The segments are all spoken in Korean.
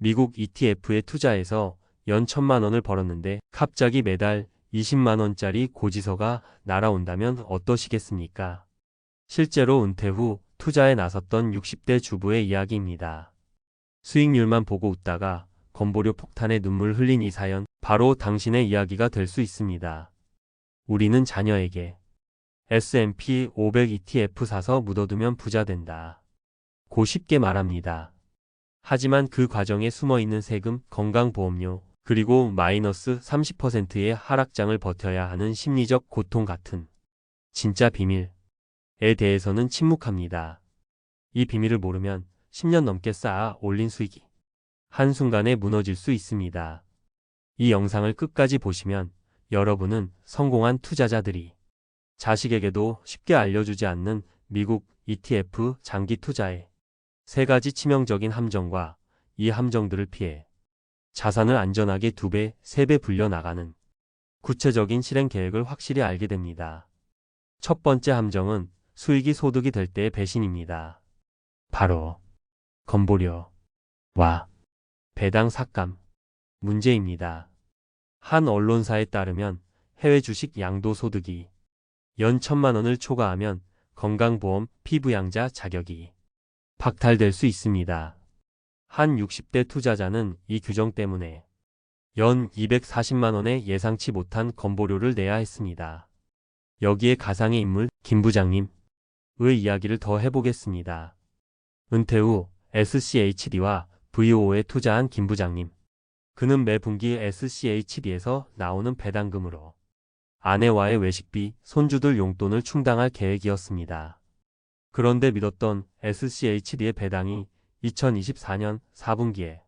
미국 ETF에 투자해서 연 천만 원을 벌었는데 갑자기 매달 20만 원짜리 고지서가 날아온다면 어떠시겠습니까? 실제로 은퇴 후 투자에 나섰던 60대 주부의 이야기입니다. 수익률만 보고 웃다가 건보료 폭탄에 눈물 흘린 이 사연 바로 당신의 이야기가 될 수 있습니다. 우리는 자녀에게 S&P 500 ETF 사서 묻어두면 부자 된다. 고 쉽게 말합니다. 하지만 그 과정에 숨어 있는 세금, 건강보험료, 그리고 마이너스 30%의 하락장을 버텨야 하는 심리적 고통 같은 진짜 비밀에 대해서는 침묵합니다. 이 비밀을 모르면 10년 넘게 쌓아 올린 수익이 한순간에 무너질 수 있습니다. 이 영상을 끝까지 보시면 여러분은 성공한 투자자들이 자식에게도 쉽게 알려주지 않는 미국 ETF 장기 투자의 세 가지 치명적인 함정과 이 함정들을 피해 자산을 안전하게 두 배, 세 배 불려 나가는 구체적인 실행 계획을 확실히 알게 됩니다. 첫 번째 함정은 수익이 소득이 될 때의 배신입니다. 바로 건보료와 배당 삭감 문제입니다. 한 언론사에 따르면 해외 주식 양도 소득이 연 천만 원을 초과하면 건강보험 피부양자 자격이 박탈될 수 있습니다. 한 60대 투자자는 이 규정 때문에 연 240만 원의 예상치 못한 건보료를 내야 했습니다. 여기에 가상의 인물 김 부장님의 이야기를 더 해보겠습니다. 은퇴 후 SCHD와 VO에 투자한 김 부장님. 그는 매 분기 SCHD에서 나오는 배당금으로 아내와의 외식비, 손주들 용돈을 충당할 계획이었습니다. 그런데 믿었던 SCHD의 배당이 2024년 4분기에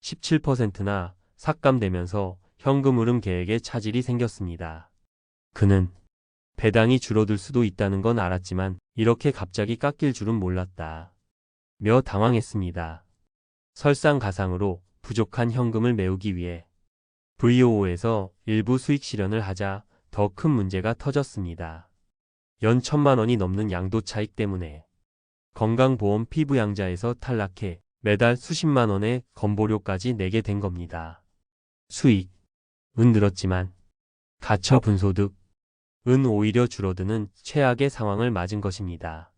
17%나 삭감되면서 현금 흐름 계획에 차질이 생겼습니다. 그는 배당이 줄어들 수도 있다는 건 알았지만 이렇게 갑자기 깎일 줄은 몰랐다. 며 당황했습니다. 설상가상으로 부족한 현금을 메우기 위해 VOO에서 일부 수익 실현을 하자 더 큰 문제가 터졌습니다. 연 천만 원이 넘는 양도 차익 때문에 건강보험 피부양자에서 탈락해 매달 수십만 원의 건보료까지 내게 된 겁니다. 수익은 늘었지만 가처 분 소득은 오히려 줄어드는 최악의 상황을 맞은 것입니다.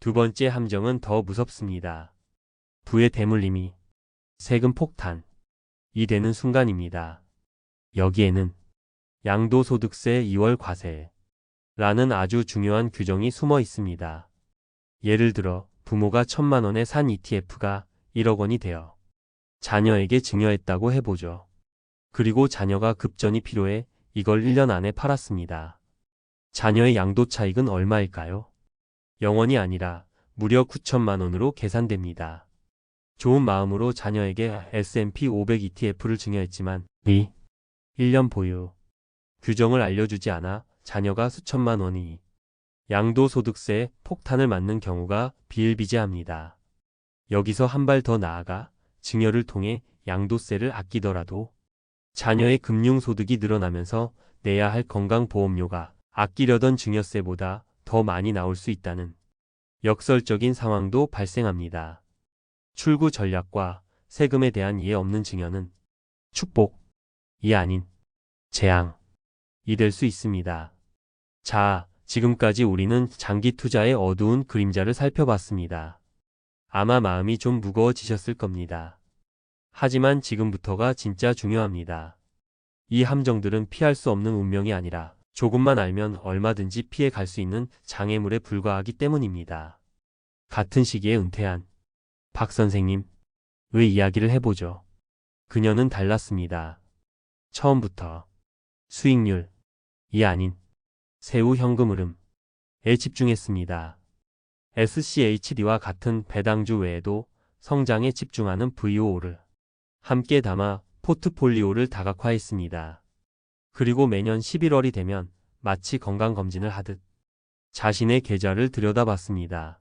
두 번째 함정은 더 무섭습니다. 부의 대물림이 세금 폭탄 이 되는 순간입니다. 여기에는 양도소득세 2월 과세 라는 아주 중요한 규정이 숨어 있습니다. 예를 들어 부모가 천만 원에 산 ETF가 1억 원이 되어 자녀에게 증여했다고 해보죠. 그리고 자녀가 급전이 필요해 이걸 1년 안에 팔았습니다. 자녀의 양도 차익은 얼마일까요? 0원이 아니라 무려 9천만 원으로 계산됩니다. 좋은 마음으로 자녀에게 S&P 500 ETF를 증여했지만 이 1년 보유 규정을 알려주지 않아 자녀가 수천만 원이 양도소득세 폭탄을 맞는 경우가 비일비재합니다. 여기서 한 발 더 나아가 증여를 통해 양도세를 아끼더라도 자녀의 금융소득이 늘어나면서 내야 할 건강보험료가 아끼려던 증여세보다 더 많이 나올 수 있다는 역설적인 상황도 발생합니다. 출구 전략과 세금에 대한 이해 없는 증여는 축복이 아닌 재앙이 될 수 있습니다. 자, 지금까지 우리는 장기 투자의 어두운 그림자를 살펴봤습니다. 아마 마음이 좀 무거워지셨을 겁니다. 하지만 지금부터가 진짜 중요합니다. 이 함정들은 피할 수 없는 운명이 아니라 조금만 알면 얼마든지 피해 갈 수 있는 장애물에 불과하기 때문입니다. 같은 시기에 은퇴한 박 선생님의 이야기를 해보죠. 그녀는 달랐습니다. 처음부터 수익률이 아닌 세후 현금 흐름에 집중했습니다. SCHD와 같은 배당주 외에도 성장에 집중하는 VO를 함께 담아 포트폴리오를 다각화했습니다. 그리고 매년 11월이 되면 마치 건강검진을 하듯 자신의 계좌를 들여다봤습니다.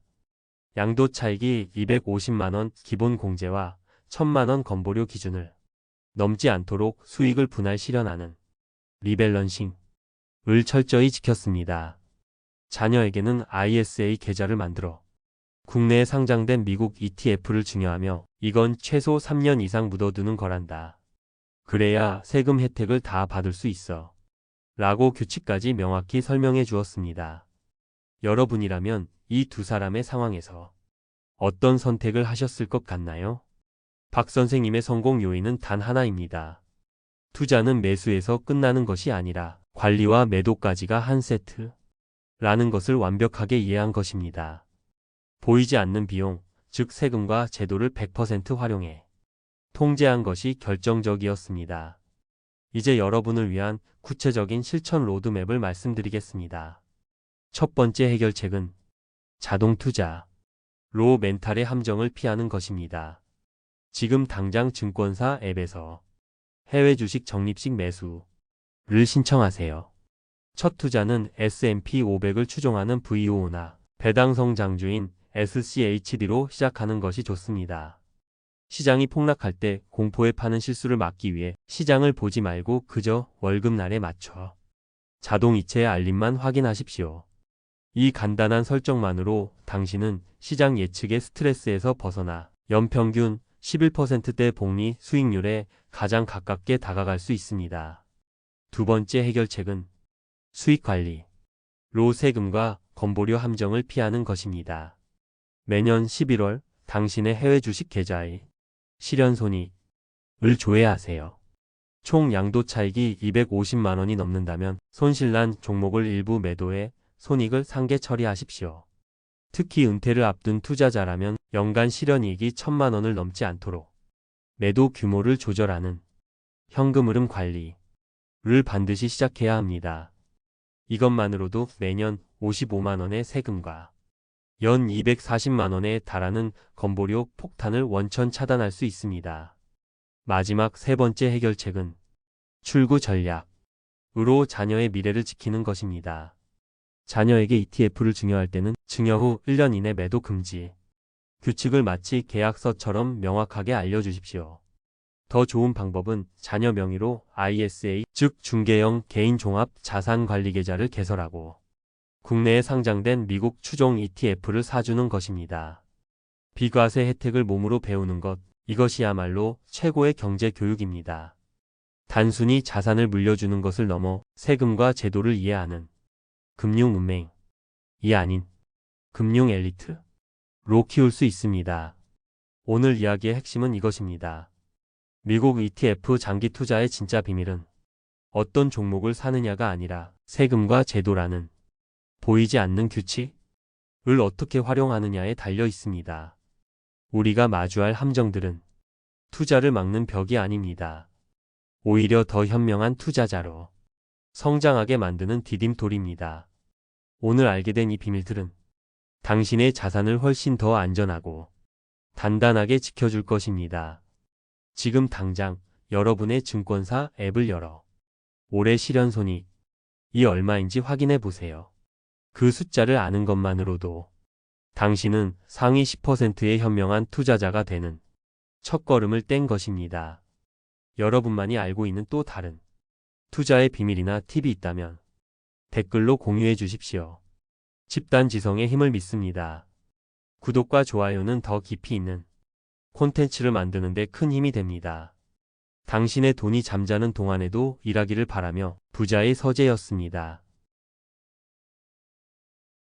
양도 차익이 250만원 기본 공제와 1000만원 건보료 기준을 넘지 않도록 수익을 분할 실현하는 리밸런싱 을 철저히 지켰습니다. 자녀에게는 ISA 계좌를 만들어 국내에 상장된 미국 ETF를 증여하며 이건 최소 3년 이상 묻어두는 거란다. 그래야 세금 혜택을 다 받을 수 있어. 라고 규칙까지 명확히 설명해 주었습니다. 여러분이라면 이 두 사람의 상황에서 어떤 선택을 하셨을 것 같나요? 박 선생님의 성공 요인은 단 하나입니다. 투자는 매수에서 끝나는 것이 아니라 관리와 매도까지가 한 세트. 라는 것을 완벽하게 이해한 것입니다. 보이지 않는 비용, 즉 세금과 제도를 100% 활용해 통제한 것이 결정적이었습니다. 이제 여러분을 위한 구체적인 실천 로드맵을 말씀드리겠습니다. 첫 번째 해결책은 자동 투자, 로 멘탈의 함정을 피하는 것입니다. 지금 당장 증권사 앱에서 해외 주식 적립식 매수 를 신청하세요. 첫 투자는 S&P 500을 추종하는 VO나 배당성 장주인 SCHD로 시작하는 것이 좋습니다. 시장이 폭락할 때 공포에 파는 실수를 막기 위해 시장을 보지 말고 그저 월급날에 맞춰 자동 이체의 알림만 확인하십시오. 이 간단한 설정만으로 당신은 시장 예측의 스트레스에서 벗어나 연평균 11%대 복리 수익률에 가장 가깝게 다가갈 수 있습니다. 두 번째 해결책은 수익 관리, 로 세금과 건보료 함정을 피하는 것입니다. 매년 11월 당신의 해외 주식 계좌에 실현 손익을 조회하세요. 총 양도 차익이 250만 원이 넘는다면 손실난 종목을 일부 매도해 손익을 상계 처리하십시오. 특히 은퇴를 앞둔 투자자라면 연간 실현이익이 천만 원을 넘지 않도록 매도 규모를 조절하는 현금 흐름 관리 를 반드시 시작해야 합니다. 이것만으로도 매년 55만 원의 세금과 연 240만 원에 달하는 건보료 폭탄을 원천 차단할 수 있습니다. 마지막 세 번째 해결책은 출구 전략으로 자녀의 미래를 지키는 것입니다. 자녀에게 ETF를 증여할 때는 증여 후 1년 이내 매도 금지. 규칙을 마치 계약서처럼 명확하게 알려주십시오. 더 좋은 방법은 자녀 명의로 ISA, 즉 중개형 개인 종합 자산 관리 계좌를 개설하고 국내에 상장된 미국 추종 ETF를 사주는 것입니다. 비과세 혜택을 몸으로 배우는 것, 이것이야말로 최고의 경제 교육입니다. 단순히 자산을 물려주는 것을 넘어 세금과 제도를 이해하는 금융 운명이 아닌 금융 엘리트 로 키울 수 있습니다. 오늘 이야기의 핵심은 이것입니다. 미국 ETF 장기 투자의 진짜 비밀은 어떤 종목을 사느냐가 아니라 세금과 제도라는 보이지 않는 규칙을 어떻게 활용하느냐에 달려 있습니다. 우리가 마주할 함정들은 투자를 막는 벽이 아닙니다. 오히려 더 현명한 투자자로 성장하게 만드는 디딤돌입니다. 오늘 알게 된 이 비밀들은 당신의 자산을 훨씬 더 안전하고 단단하게 지켜줄 것입니다. 지금 당장 여러분의 증권사 앱을 열어 올해 실현 손익이 얼마인지 확인해 보세요. 그 숫자를 아는 것만으로도 당신은 상위 10%의 현명한 투자자가 되는 첫걸음을 뗀 것입니다. 여러분만이 알고 있는 또 다른 투자의 비밀이나 팁이 있다면 댓글로 공유해 주십시오. 집단 지성의 힘을 믿습니다. 구독과 좋아요는 더 깊이 있는 콘텐츠를 만드는데 큰 힘이 됩니다. 당신의 돈이 잠자는 동안에도 일하기를 바라며 부자의 서재였습니다.